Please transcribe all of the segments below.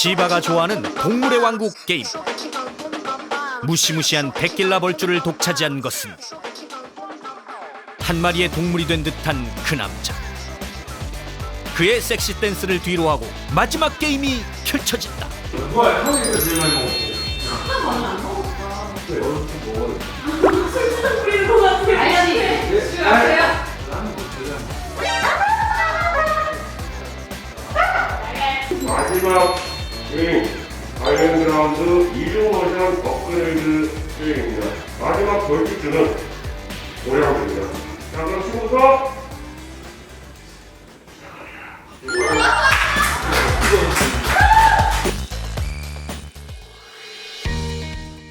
시바가 좋아하는 동물의 왕국 게임. 무시무시한 백길라 벌주를 독차지한 것은 한 마리의 동물이 된 듯한 그 남자. 그의 섹시 댄스를 뒤로 하고 마지막 게임이 펼쳐진다. 한국 마지막 벌칙주는 노래합니다. 자 그럼 지금부터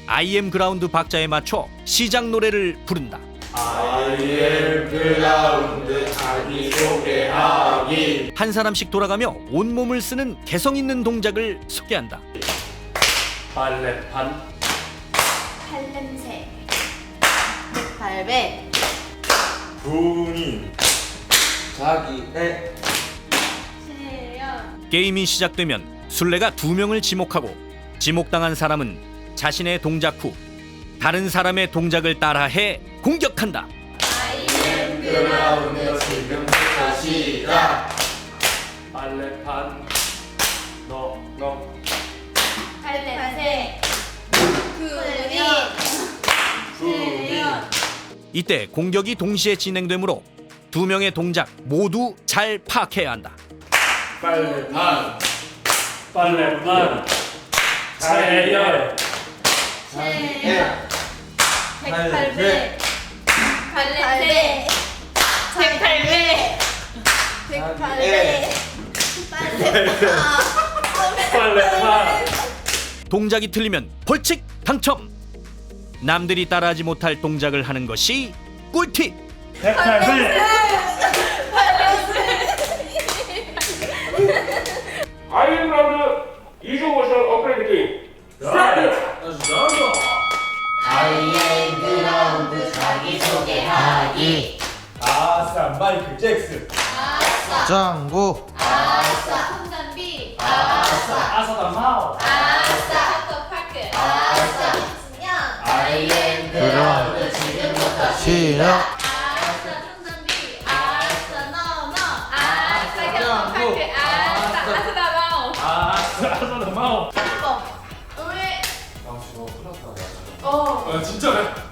IM 그라운드 박자에 맞춰 시작 노래를 부른다. 한 사람씩 돌아가며 온몸을 쓰는 개성 있는 동작을 소개한다. 발레판 발배 군인 자기의 게임이 시작되면 술래가 두 명을 지목하고 지목당한 사람은 자신의 동작 후 다른 사람의 동작을 따라해 공격한다. 발레판 너너 이때 공격이 동시에 진행되므로 두 명의 동작 모두 잘 파악해야 한다. 빨래판 빨래판. 차례열 실력 백팔배 발냄새 백팔배 백팔배 빨래판. 동작이 틀리면 벌칙 당첨. 남들이 따라하지 못할 동작을 하는 것이 꿀팁. 백팔배 아이언그라운드 이중 모션 업그레이드 게임 스타트! 아싸 마이클 잭슨 짱구 아싸 아사다 마오 아싸 파크 아싸 신년 그라운드 시작 아싸 손잡이 아싸 너너 아싸 학교 파크 아싸 아싸 아사다 마오 우리 아 진짜네 아아아아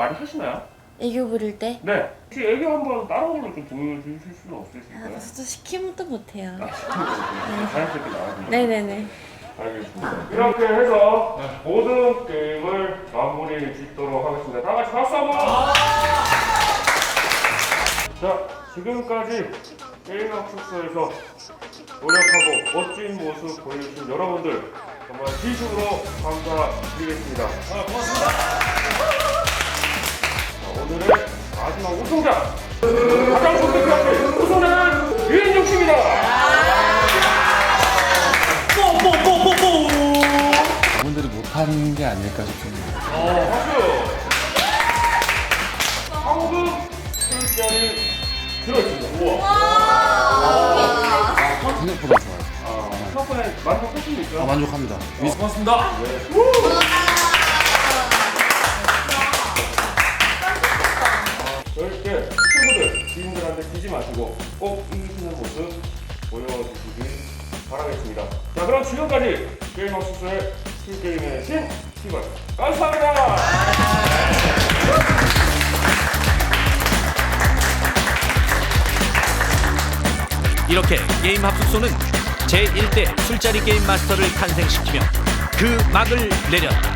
많이 하시나요? 애교 부릴 때? 네 혹시 애교 한번 다른 걸로 좀 보여주실 수는 아, 없으실까요? 저도 시키면 또 못해요. 자연스럽게 나와주세요 네네네. 알겠습니다. 이렇게 해서 모든 게임을 마무리 짓도록 하겠습니다. 다 같이 박수 한번! 자, 지금까지 게임 학습소에서 노력하고 멋진 모습 보여주신 여러분들 정말 진심으로 감사드리겠습니다. 고맙습니다. 자, 오늘의 마지막 우승자! 가장 선택한 우승자는 유인중 씨입니다! 분들이 못하는 게 아닐까 싶습니다. 어, 박수! 황금 술잔이 들어있습니다. 우와. 생각보다 좋아요. 아, 생각보다 만족하십니까? 만족하시죠? 아, 만족합니다. 네, 고맙습니다. 절 그럼 지금까지 게임 업수스의 킬게임의 신, 팀원 감사합니다. 이렇게 게임 합숙소는 제1대 술자리 게임 마스터를 탄생시키며 그 막을 내렸다.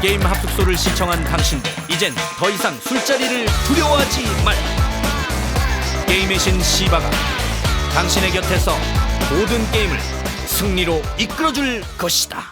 게임 합숙소를 시청한 당신도 이젠 더 이상 술자리를 두려워하지 말. 게임의 신 시바가 당신의 곁에서 모든 게임을 승리로 이끌어줄 것이다.